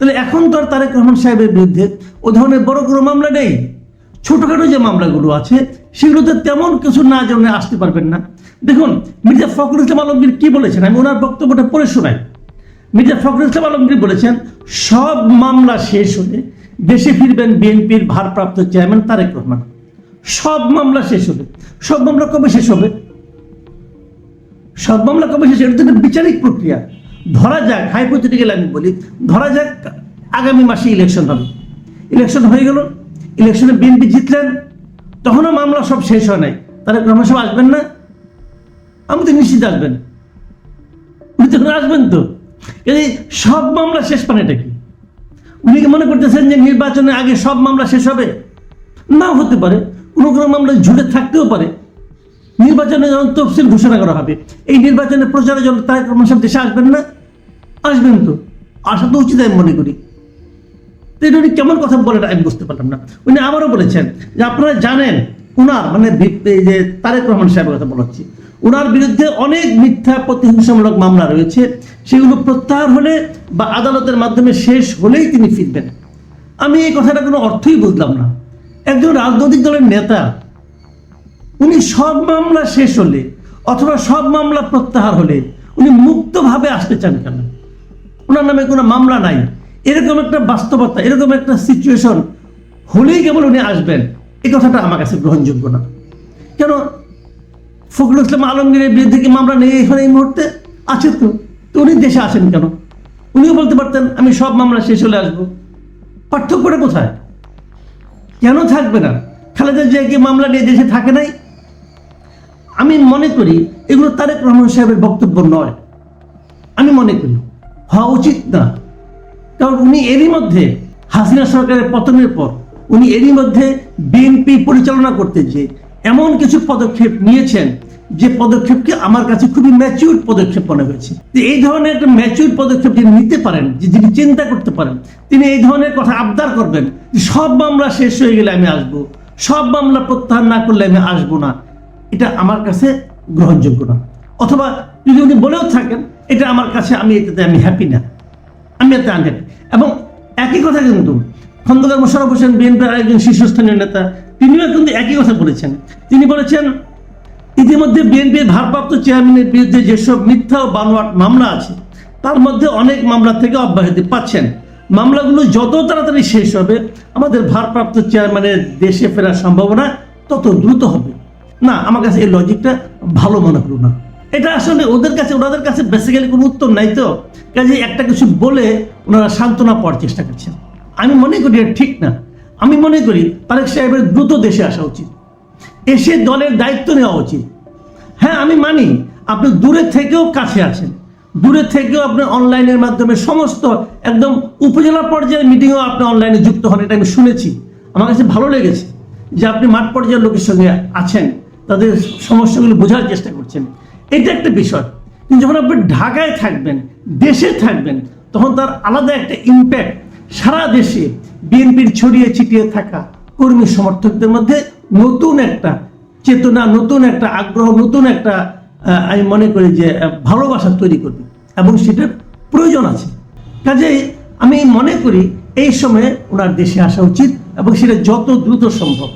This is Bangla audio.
তাহলে এখন তো আর তারেক রহমান সাহেবের বিরুদ্ধে ও ধরনের বড় কোনো মামলা নেই। ছোটখাটো যে মামলাগুলো আছে, সেগুলোতে তেমন কিছু না জন্য আসতে পারবেন না। দেখুন, মির্জা ফখরুল ইসলাম আলমগীর কি বলেছেন? আমি ওনার বক্তব্যটা পড়ে শোনাই। মির্জা ফখরুল ইসলাম আলমগীর বলেছেন, সব মামলা শেষ হলে দেশে ফিরবেন বিএনপির ভারপ্রাপ্ত চেয়ারম্যান তারেক রহমান। সব মামলা শেষ হবে সব মামলা কবে শেষ হবে? সব মামলা কবে শেষ এটা তো বিচারিক প্রক্রিয়া। ধরা যাক হাইপোথেটিক্যাল আমি বলি, ধরা যাক আগামী মাসে ইলেকশন হবে। ইলেকশন হয়ে গেল ইলেকশনে বিএনপি জিতলেন, তখনও মামলা সব শেষ হয় নাই। তারেক রহমান সব আসবেন না? আমি তো নিশ্চিত আসবেন। উনি তখন আসবেন তো। এই সব মামলা শেষ পানেটা কি? উনি কি মনে করতেছেন যে নির্বাচনের আগে সব মামলা শেষ হবে? নাও হতে পারে। কোনো কোনো মামলা ঝুলে থাকতেও পারে। নির্বাচনে যখন তফসিল ঘোষণা করা হবে। এই নির্বাচনের প্রচারের জন্য তারেক রহমান সাহেব দেশে আসবেন না? আসবেন তো। আসা তো উচিত আমি মনে করি। এটা উনি কেমন কথা বলেন আমি বুঝতে পারলাম না। উনি আবারও বলেছেন যে আপনারা জানেন, উনার মানে যে তারেক রহমান সাহেবের কথা বলাচ্ছি উনার বিরুদ্ধে অনেক মিথ্যা প্রতিহিংসামূলক মামলা রয়েছে। সেগুলো প্রত্যাহার হলে বা আদালতের মাধ্যমে শেষ হলেই তিনি ফিরবেন। আমি এই কথাটা কোনো অর্থই বুঝলাম না। একজন রাজনৈতিক দলের নেতা, উনি সব মামলা শেষ হলে অথবা সব মামলা প্রত্যাহার হলে উনি মুক্তভাবে আসতে চান কেন? ওনার নামে কোনো মামলা নাই। এরকম একটা বাস্তবতা, এরকম একটা সিচুয়েশন হলেই কেবল উনি আসবেন। এই কথাটা আমার কাছে গ্রহণযোগ্য না। কেন? ফখরুল ইসলাম আলমগীরের বিরুদ্ধে কি মামলা নেই এখানে এই মুহূর্তে? আছে তো। তো উনি দেশে আসেন কেন? উনিও বলতে পারতেন, আমি সব মামলা শেষ হলে আসব। পার্থক্যটা কোথায়? কেন থাকবে না? খালেদা জিয়া কি মামলা নিয়ে দেশে থাকে নাই? আমি মনে করি এগুলো তারেক রহমান সাহেবের বক্তব্য নয়। আমি মনে করি। হওয়া উচিত না। কারণ উনি এরই মধ্যে হাসিনা সরকারের পতনের পর উনি এরই মধ্যে বিএনপি পরিচালনা করতে যে এমন কিছু পদক্ষেপ নিয়েছেন যে পদক্ষেপকে আমার কাছে খুবই ম্যাচিউর পদক্ষেপ মনে হয়েছে। এই ধরনের একটা ম্যাচিউর পদক্ষেপ যিনি নিতে পারেন, যে যিনি চিন্তা করতে পারেন, তিনি এই ধরনের কথা আবদার করবেন যে সব মামলা শেষ হয়ে গেলে আমি আসব, সব মামলা প্রত্যাহার না করলে আমি আসব না। এটা আমার কাছে গ্রহণযোগ্য না। অথবা যদি উনি বলেও থাকেন এটা আমার কাছে, আমি এটাতে, আমি হ্যাপি না। আমি এতে আনহ্যাপি এবং একই কথা কিন্তু খন্দকার মোশারফ হোসেন বিএনপির একজন শীর্ষস্থানীয় নেতা, তিনিও কিন্তু একই কথা বলেছেন। তিনি বলেছেন, ইতিমধ্যে বিএনপির ভারপ্রাপ্ত চেয়ারম্যানের বিরুদ্ধে যেসব মিথ্যা ও বানোয়াট মামলা আছে, তার মধ্যে অনেক মামলা থেকে অব্যাহতি পাচ্ছেন। মামলাগুলো যত তাড়াতাড়ি শেষ হবে, আমাদের ভারপ্রাপ্ত চেয়ারম্যানের দেশে ফেরার সম্ভাবনা তত দ্রুত হবে। না, আমার কাছে এই লজিকটা ভালো মনে হলো না। এটা আসলে ওদের কাছে, ওনাদের কাছে বেসিক্যালি কোনো উত্তর নাই তো। কাজে একটা কিছু বলে ওনারা সান্ত্বনা পাওয়ার চেষ্টা করছেন। আমি মনে করি এটা ঠিক না। আমি মনে করি তারেক সাহেবের দ্রুত দেশে আসা উচিত। এসে দলের দায়িত্ব নেওয়া উচিত। হ্যাঁ আমি মানি আপনি দূরে থেকেও কাছে আছেন। দূরে থেকেও আপনি অনলাইনের মাধ্যমে সমস্ত একদম উপজেলা পর্যায়ের মিটিংও আপনি অনলাইনে যুক্ত হন, এটা আমি শুনেছি। আমার কাছে ভালো লেগেছে যে আপনি মাঠ পর্যায়ের লোকের সঙ্গে আছেন। তাদের সমস্যাগুলো বোঝার চেষ্টা করছেন। এটা একটা বিষয়। কিন্তু যখন আপনি ঢাকায় থাকবেন, দেশে থাকবেন, তখন তার আলাদা একটা ইম্প্যাক্ট সারা দেশে। বিএনপির ছড়িয়ে ছিটিয়ে থাকা কর্মী সমর্থকদের মধ্যে নতুন একটা চেতনা, নতুন একটা আগ্রহ, নতুন একটা আমি মনে করি যে ভালোবাসা তৈরি করবে। এবং সেটার প্রয়োজন আছে। কাজেই আমি মনে করি এই সময়ে ওনার দেশে আসা উচিত এবং সেটা যত দ্রুত সম্ভব।